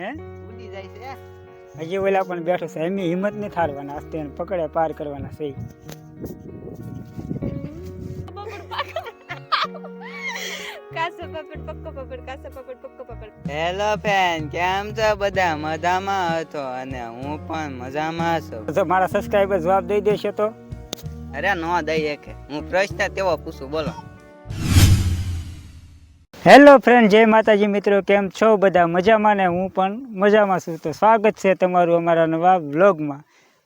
હે? ઉડી જાય છે હજી ઓલા પણ બેઠો છે. એમની હિંમત નહીં થારવાના આસ્તે એને પકડે પાર કરવાના છે. કાસો પાપડ પક્કો પાપડ કાસો પાપડ પક્કો પાપડ હેલો ફેન કેમ છો? બધા મજામાં હતો અને હું પણ મજામાં છું. તો મારા સબસ્ક્રાઈબર જવાબ દઈ દેશે તો? અરે નો દઈ એક હું પ્રશ્ન તેવો પૂછું. બોલો. હેલો ફ્રેન્ડ જય માતાજી મિત્રો કેમ છો બધા? મજામાં ને હું પણ મજામાં છું. તો સ્વાગત છે તમારું અમારા નવા બ્લોગમાં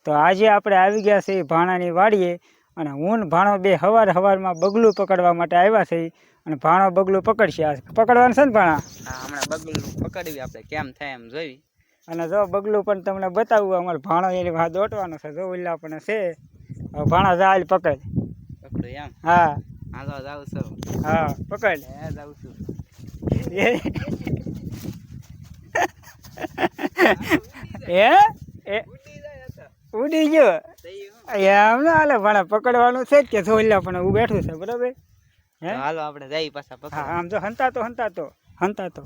તો આજે આપણે આવી ગયા છીએ ભાણાની વાડીએ અને હું ભાણો બે હવાર હવારમાં બગલું પકડવા માટે આવ્યા છે અને ભાણો બગલું પકડશે. આ પકડવાનું છે ને ભાણા? હમણાં બગલું પકડવી આપણે કેમ થાય એમ જોઈ અને જો બગલું પણ તમને બતાવવું અમારે ભાણો એની વાત દોટવાનો છે. જો ઓલા પણ છે. ભાણા જાલ પકડ. પકડું એમ? હા. હા જાઉં છું. હા પકડ. જાઉં છું. એ એ? ઉડી ગયો? એમ ના હાલે ભણા પકડવાનું છે જ કે જોઈલા પણ હું બેઠું છે બરાબર? હે? હાલો આપણે જઈ પાછા પકડ આમ જો હંતા તો હંતા તો હંતા તો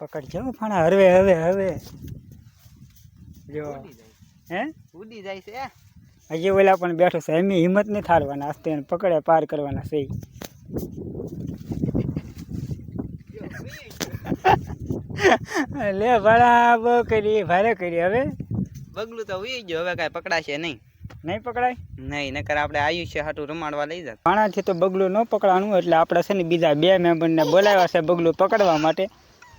પકડજો ફણા હવે હવે હવે જો હે? ઉડી જાય છે હજી ઓલા પણ બેઠો છે. એમની હિંમત નહીં થાળવાના. આસ્તે એને પકડે પાર કરવાના છે લે ભાડા બહુ કરી ભારે કરી હવે. બગલું તો ઉઈ ગયો. હવે કાંઈ પકડાશે નહીં. નહીં પકડાય? નહીં નકર આપણે આયુષ્ય હાટું રમાડવા લઈ જાય પાણાથી તો બગલું ન પકડવાનું એટલે આપણે છે ને બીજા બે મેમ્બરને બોલાવ્યા છે બગલું પકડવા માટે.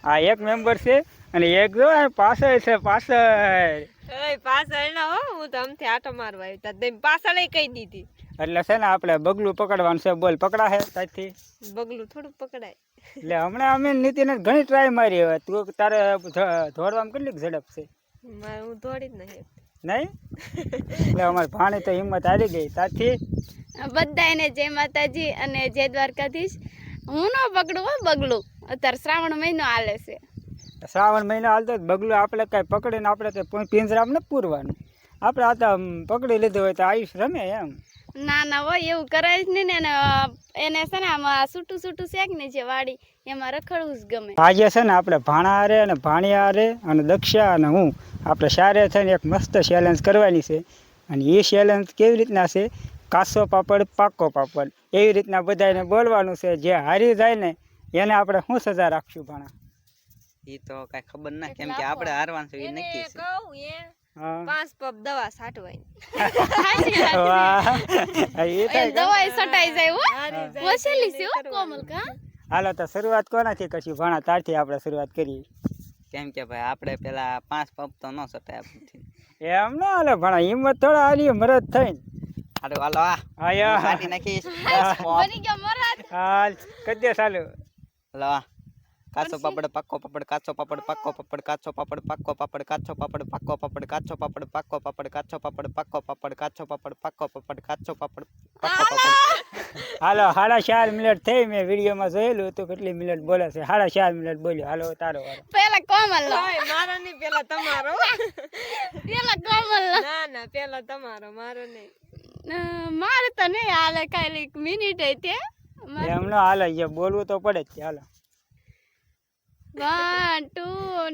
આ એક મેમ્બર છે અને એક જો પાસે પાછળ છે પાછળ. ઓય પાછળ ના હો હું તો આમથી આટો મારવા આવી. તા તેમ પાછળ કહી દીધી. એટલે છે ને આપણે બગલું પકડવાનું છે બોલ પકડાશે ત્યાંથી બગલું થોડું પકડાય. એટલે હમણાં અમે નીતિને ઘણી ટ્રાય મારી હવે. તું તારે દોડવામાં કેટલીક ઝડપ છે? હું દોડી જ નહીં. નહીં? એટલે અમારી ભાણી તો હિંમત હારી ગઈ. ત્યાંથી બધાને જય માતાજી અને જય દ્વારકાધીશ. હું ન પકડું હો બગલું. અત્યારે શ્રાવણ મહિનો હાલે છે. શ્રાવણ મહિનો હાલતો બગલું આપણે કાંઈ પકડીને આપણે તો પુ- પિંજરામાં નથી પૂરવાનું. આપણે આ તો પકડી લીધું હોય તો આયુષ રમે એમ. ના ના હોય એવું કરાય જ નહીં ને એને છે ને આમાં છૂટું છૂટું શેક ને જે વાડી એમાં રખડવું જ ગમે. આજે છે ને આપણે ભાણા હારે અને ભાણિયા હારે અને દક્ષા અને હું આપણે સારે થઈને એક મસ્ત ચેલેન્જ કરવાની છે. અને એ ચેલેન્જ કેવી રીતના છે? કાસો પાપડ પાકો પાપડ. એવી રીતના બધાને બોલવાનું છે. જે હારી જાય ને એને આપણે શું સજા રાખશું ભાણા? એ તો કઈ ખબર ના કેમ કે આપણે હારવાનું છે એ નક્કી છે. કહું એ પાંચ પબ દવા સાટવાની? દવાઈ સટાઈ જાય હો. વસેલી છે કોમલ કા? હાલો તો શરૂઆત કોનાથી કરશું? ભણા તારથી આપણે શરૂઆત કરીએ. કેમ કે ભાઈ આપણે પેલા પાંચ પંપ તો ન સટાય આપણથી. એમ ના હાલે ભણા હિંમત થોડા હાલી મરદ થઈને. હાલો હાલો આ. આયો કાઢી નાખીશ. બની ગયો મરદ. હાલ કદ્ય ચાલુ. હાલો આ. કાચો પાપડ પાકો પાપડ કાચો પાપડ પાકો પાપડ કાચો પાપડ પાકો પાપડ કાચો પાપડ પાકો પાપડ કાચો પાપડ પાકો પાપડ કાચો પાપડ પાકો પાપડ કાચો પાપડ પાકો પાપડ કાચો પાપડ પાકો પાપડ. હાલો સાડા ચાર મિનિટ થઈ મેં વિડીયોમાં જોયેલું હતું કેટલી મિનિટ બોલે છે? સાડા ચાર મિનિટ બોલ્યો. હાલો તારો પેલા કોમલ મારો નહીં પેલા તમારો. પેલા કોમલ ના ના પેલા તમારો મારો નહીં. મારે તો નહીં હાલે કાંઈ મિનિટ તે હમણાં હાલે બોલવું તો પડે જ હાલો. વન ટુ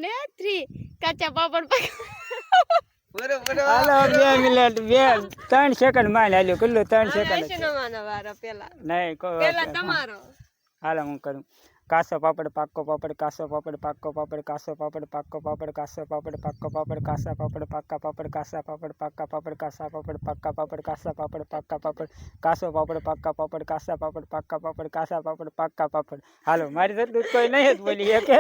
ને થ્રી કાચા પાપડ હાલો બે મિનિટ બે ત્રણ સેકન્ડ માન હાલ્યું. કેટલું ત્રણ સેકન્ડ પેલા. નહીં પેલા તમારો. હાલો હું કરું. કાસો પાપડ પાક્કો પાપડ કાસો પાપડ પાક્કો પાપડ કાસો પાપડ પાક્કો પાપડ કાસો પાપડ પાક્કો પાપડ કાસા પાપડ પાક્કા પાપડ કાસા પાપડ પાક્કા પાપડ કાસા પાપડ પાકા પાપડ કાસા પાપડ પાક્કા પાપડ કાસો પાપડ પાક્કા પાપડ કાસા પાપડ પાક્કા પાપડ કાસા પાપડ પાક્કા પાપડ. હાલો મારી જ કોઈ નહીં જ બોલી એ કે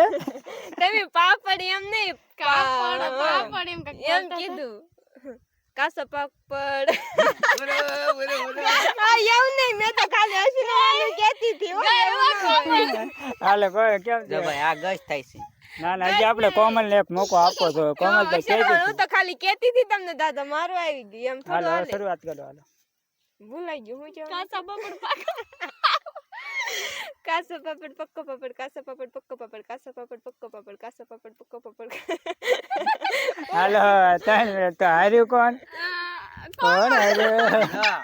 તમે પાપડ એમ નહીં પાપડ પાપડ એમ એમ કીધું. કાસો પાપડ બરો બરો બરો આ એવું નહીં મેં તો ખાલી હસીને કહેતી હતી હો, એવું નહીં. હાલો કોઈ કેમ જો છે? ભાઈ આ ગશ થાય છે. ના ના હજી આપણે કોમલ ને એક મોકો આપો તો કોમલ તો કે હું તો ખાલી કેતી હતી તમને દાદા મારું આવી ગયું. એમ થોડું હાલો શરૂઆત કરો હાલો. ભૂલાઈ ગયું હું કેવું? કાચા પાપડ પાકો. કાસો પાપડ પક્કો પાપડ કાસો પાપડ પક્કો પાપડ કાસો પાપડ પક્કો પાપડ કાસો પાપડ પક્કો પાપડ. હાલો ત્રણ મિનિટ તો હાર્યું કોણ? કોણ હાર્યું? હા.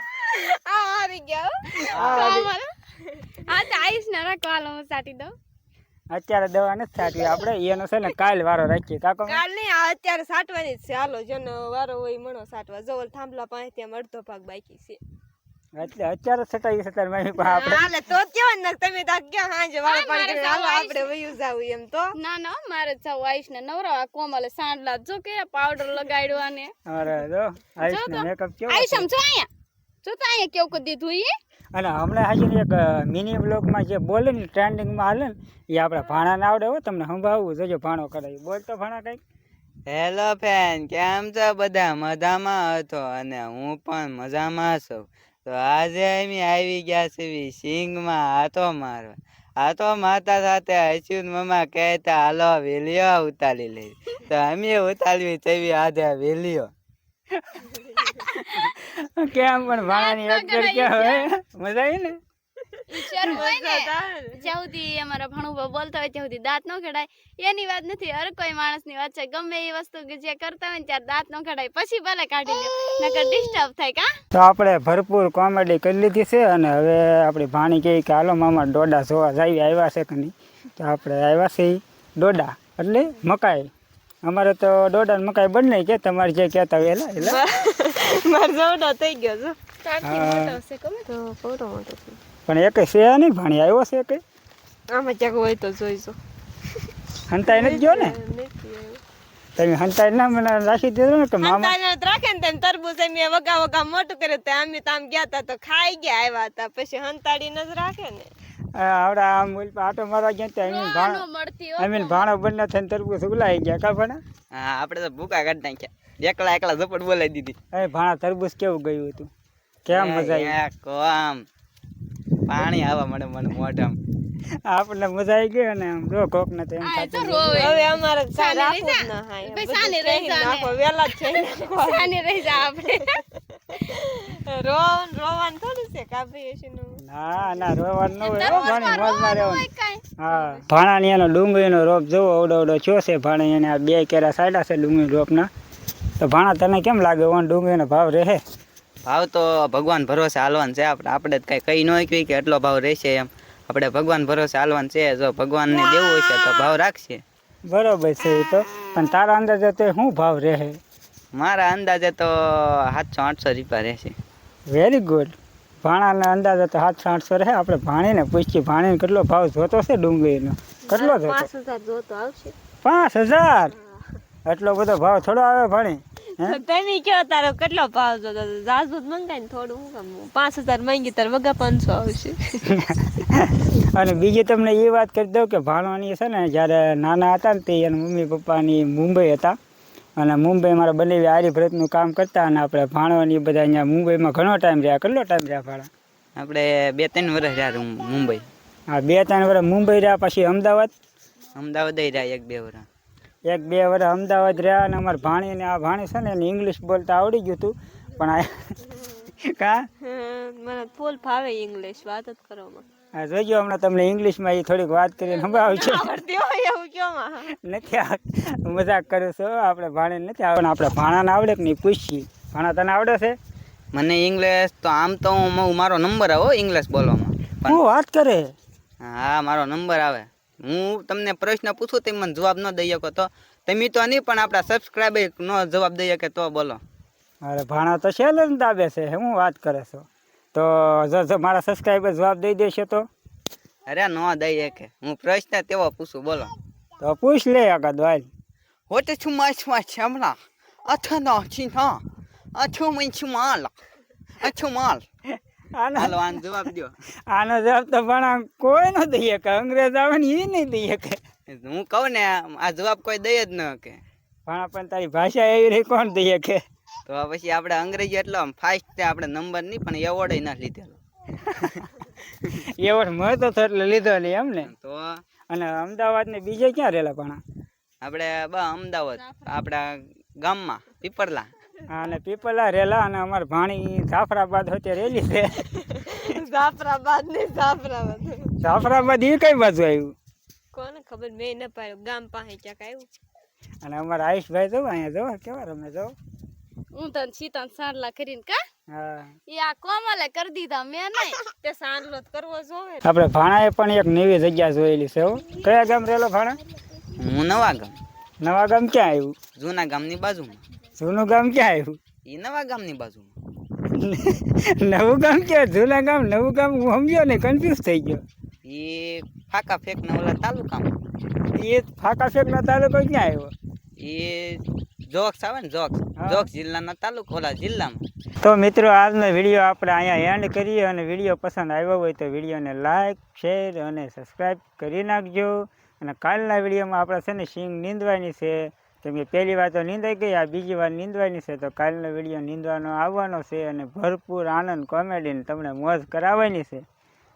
આ હારી ગયા હો. હા તો આવીશ ને રાખો હાલો હું સાટી દઉં. અત્યારે દવા નથી થતી આપણે એનો છે ને કાલ વારો રાખીએ કાકો. કાલ નહીં આ અત્યારે સાટવાની જ છે. હાલો જેનો વારો હોય મણો સાટવા. જવલ થાંભલા પાસે ત્યાં અડધો ભાગ બાકી છે. એટલે અત્યારે સતાવી સત્તર મારી પાસે આપણે હાલે તો કેવા ને તમે તો ક્યાં હાંજે વાળ પાડી હાલો આપણે વયું જાવું એમ તો. ના ના મારે જાવ આઈશ ને નવરા. કોમલે સાંડલા જો કે પાવડર લગાડ્યો અને અરે જો આઈશ ને મેકઅપ કેવો આમ જો અહીંયા. તો અહીંયા કેવું કરી દીધું એ અને હમણાં હાજી એક મિની બ્લોગમાં જે બોલે ને ટ્રેન્ડિંગમાં હાલે ને એ આપણે ભાણા ના આવડે હો તમને સંભાવવું જોજો ભાણો કરાવી બોલ તો ભાણા કંઈક. હેલો ફેન કેમ છો? બધા મજામાં હતો અને હું પણ મજામાં છું. તો આજે અમે આવી ગયા છીએ સિંગમાં હાથો મારવા હાથો મારતા સાથે હસ્યું મમ્મા કહેતા હાલો વેલીઓ ઉતારી લઈ તો અમે ઉતારવી તેવી આજે વેલીઓ. કેમ પણ ભાણાની એક્ટર ક્યાં હવે મજા આવી ને? શરમ હોય ને. જ્યાં સુધી અમારા ભણુભા બોલતા હોય ત્યાં સુધી દાંત ન કઢાય. એની વાત નથી હર કોઈ માણસની વાત છે. ગમે એ વસ્તુ કે જે કરતા હોય ને ત્યારે દાંત ન કઢાય. પછી ભલે કાઢી લે નકર ડિસ્ટર્બ થાય કા? તો આપણે ભરપૂર કોમેડી કરી લીધી છે અને હવે આપણી ભાણી કહે કે હાલો મામા ડોડા જોવા જાવી આવ્યા છે કે નહીં? તો આપણે આવ્યા છે ડોડા એટલે મકાઈ. અમારે તો ડોડા મકાઈ બંને કે તમારે જે કહેતા હોય એટલે એલા. મારો થઈ ગયો છો. મોટો હશે ખબર? તો ફોટો મોટો પણ એક છે નહીં? ભાણી આવ્યો છે કે આમાં ક્યાંક હોય તો જોઈજો. હંતાઈ નથી ગયો ને? તમે હંતાઈ ના મને રાખી દેજો ને કે મામા રાખે ને તેમ તરબૂચ એમ વગા વગા મોટું કર્યું તે અમે તો આમ ગયા તા તો ખાઈ ગયા આવ્યા હતા પછી હંતાડીને જ રાખે ને. આવડે આમ આટો મારવા ગયા ત્યાં અમીન ભાણો મળતી અમીન ભાણો બંને થઈને તરબૂચ ઉગલાઈ ગયા કા ભાણા હા આપણે તો ભૂકા કાઢી નાખ્યા. એકલા એકલા ઝપટ બોલાવી દીધી. ભાણા તરબૂચ કેવું ગયું હતું? કેમ મજા આવી? કોમ. પાણી આવવા મળે મને મોઢામાં. આપણને મજા આવી ગઈ અને આમ જો કોક ને હવે અમારે રાખવું જ. ના રહી જા વેલા જ છે. રહી જા આપણે. રોવાનું નું ના ના રોવાનું ન હોય ભાણી મોજમાં રહેવાનું. હા ભાણાની એનો ડુંગળીનો રોપ જોવો ઓડો અવડો થયો છે ભાણે એને આ બે કેરા સાડ્યા છે ડુંગળી રોપના. તો ભાણા તને કેમ લાગે ઓન ડુંગળીનો ભાવ રહે? ભાવ તો ભગવાન ભરોસે હાલવાન છે આપણે આપણે કઈ કઈ ન કહી કે એટલો ભાવ રહેશે એમ. આપણે ભગવાન ભરોસે હાલવાનું છે જો ભગવાનને દેવું છે તો ભાવ રાખશે. બરોબર છે એ તો પણ તારા અંદાજે તો શું ભાવ રહે? મારા અંદાજે તો સાતસો આઠસો રૂપિયા રહેશે. વેરી ગુડ ભાણાના અંદાજે તો સાતસો આઠસો રહે. આપણે ભાણીને પૂછીએ ભાણીને કેટલો ભાવ જોતો છે ડુંગળીનો? કેટલો જોતો? પાંચ હજાર એટલો બધો ભાવ થોડો આવે ભાણી તમે કયો તારો કેટલો ભાવ જોતો જાજુ જ થોડું હું પાંચ હજાર માંગી તાર વગા પાંચસો આવશે. અને બીજી તમને એ વાત કરી દઉં કે ભાણવાની છે ને જ્યારે નાના હતા ને તે એના મમ્મી પપ્પાની મુંબઈ હતા અને મુંબઈ મારા બંને આર્યભ્રતનું કામ કરતા અને આપણે ભાણવાની બધા અહીંયા મુંબઈમાં ઘણો ટાઈમ રહ્યા. કેટલો ટાઈમ રહ્યા ભાણા? આપણે બે ત્રણ વર્ષ રહ્યા હું મુંબઈ. હા બે ત્રણ વર્ષ મુંબઈ રહ્યા પછી અમદાવાદ? અમદાવાદ રહ્યા એક બે વર્ષ. એક બે વર્ષ અમદાવાદ રહ્યા અને અમારા ભાણીને આ ભાણી છે ને એને ઇંગ્લિશ બોલતા આવડી ગયું હતું. પણ આ કા? મને ફૂલ ફાવે ઇંગ્લિશ વાત જ કરો આ જોજો હમણાં તમને ઇંગ્લિશમાં એ થોડીક વાત કરીને કયો માં? નથી આવ- મજાક કરું છું આપણે ભાણે નથી આવડે આપણે ભાણાને આવડે કે નહીં પૂછીએ. ભાણા તને આવડે છે? મને ઇંગ્લિશ તો આમ તો હું મારો નંબર આવો ઇંગ્લિશ બોલવામાં. પણ હું વાત કરે? હા મારો નંબર આવે. હું તમને પ્રશ્ન પૂછું તે મને જવાબ ન દઈ શકો તો. તમે તો નહીં પણ આપણા સબસ્ક્રાઈબર નો જવાબ દઈ શકે તો બોલો. અરે ભાણા તો છે ને દાબે છે હું વાત કરે છો? તો મારા સબસ્ક્રાઈબર જવાબ દઈ દેશે તો? અરે ન દઈ શકે. હું પ્રશ્ન તેવો પૂછું બોલો. તો પૂછ લે આગળ વાલ. હોટ છું માછ માછ હમણાં અથ નો ચિહ્ન અછું મિંચ માલ. અછું માલ. આનો હાલો આનો જવાબ દો આનો જવાબ તો ભાણા કોઈ ન દઈ શકે. અંગ્રેજ આવે ને એ નહીં દઈ શકે. હું કહું ને આ જવાબ કોઈ દઈ જ ન કે પણ તારી ભાષા એવી રહી કોણ દઈ શકે? તો પછી આપણે અંગ્રેજી એટલો આમ ફાસ્ટ આપણે નંબર નહીં પણ એવોર્ડ ના લીધેલો. એવોર્ડ મળતો તો એટલે લીધો લે એમ ને? તો અને અમદાવાદ ને બીજે ક્યાં રહેલા પણ? આપણે બા અમદાવાદ આપણા ગામમાં પીપરલા અને પીપલા રેલા અને અમારે ભાણી જાફરાબાદ હોતે રેલી છે. જાફરાબાદ ને જાફરાબાદ. જાફરાબાદ એ કઈ બાજુ આવ્યું કોને ખબર મેં ન પાડ્યું ગામ પાસે ક્યાંક આવ્યું અને અમારા આયુષભાઈ જો અહીંયા જો કેવા રમે જો? હું તને સીતા સાંડલા કરીને કા? હા. એ આ કોમલે કરી દીધા મેં નહીં. તે સાંડલો તો કરવો જોવે આપણે ભાણાએ પણ એક નવી જગ્યા જોયેલી છે હો. કયા ગામ રહેલો ભાણા? હું નવા ગામ. નવા ગામ ક્યાં આવ્યું? જૂના ગામની બાજુમાં. જૂનું ગામ ક્યાં આવ્યું? એ નવા ગામની બાજુમાં. નવું ગામ ક્યાં? જૂના ગામ નવું ગામ? હું સમજ્યો ને કન્ફ્યુઝ થઈ ગયો. એ ફાકા ફેંકના ઓલા તાલુકામાં. એ ફાકા ફેકનો તાલુકો ક્યાં આવ્યો? એ જોક્સ આવે ને જોક્સ. હા. જોક્સ જિલ્લાના તાલુકોલા જિલ્લામાં. તો મિત્રો આજનો વીડિયો આપણે અહીંયા એન્ડ કરીએ અને વીડિયો પસંદ આવ્યો હોય તો વિડીયોને લાઇક શેર અને સબસ્ક્રાઈબ કરી નાખજો. અને કાલના વિડીયોમાં આપણે છે ને સિંગ નીંદવાની છે. કેમ કે પહેલી વાર તો નીંદાઈ ગઈ આ બીજી વાર નીંદવાની છે. તો કાલનો વીડિયો નીંદવાનો આવવાનો છે અને ભરપૂર આનંદ કોમેડીને તમને મોજ કરાવવાની છે.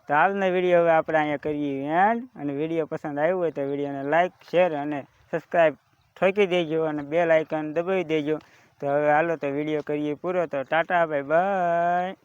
તો આજનો વીડિયો હવે આપણે અહીંયા કરીએ એન્ડ અને વીડિયો પસંદ આવ્યો હોય તો વિડીયોને લાઇક શેર અને સબસ્ક્રાઈબ ઠોકી દેજો અને બેલ આઇકન દબાવી દેજો. તો હવે હાલો તો વીડિયો કરીએ પૂરો. તો ટાટા બાય બાય.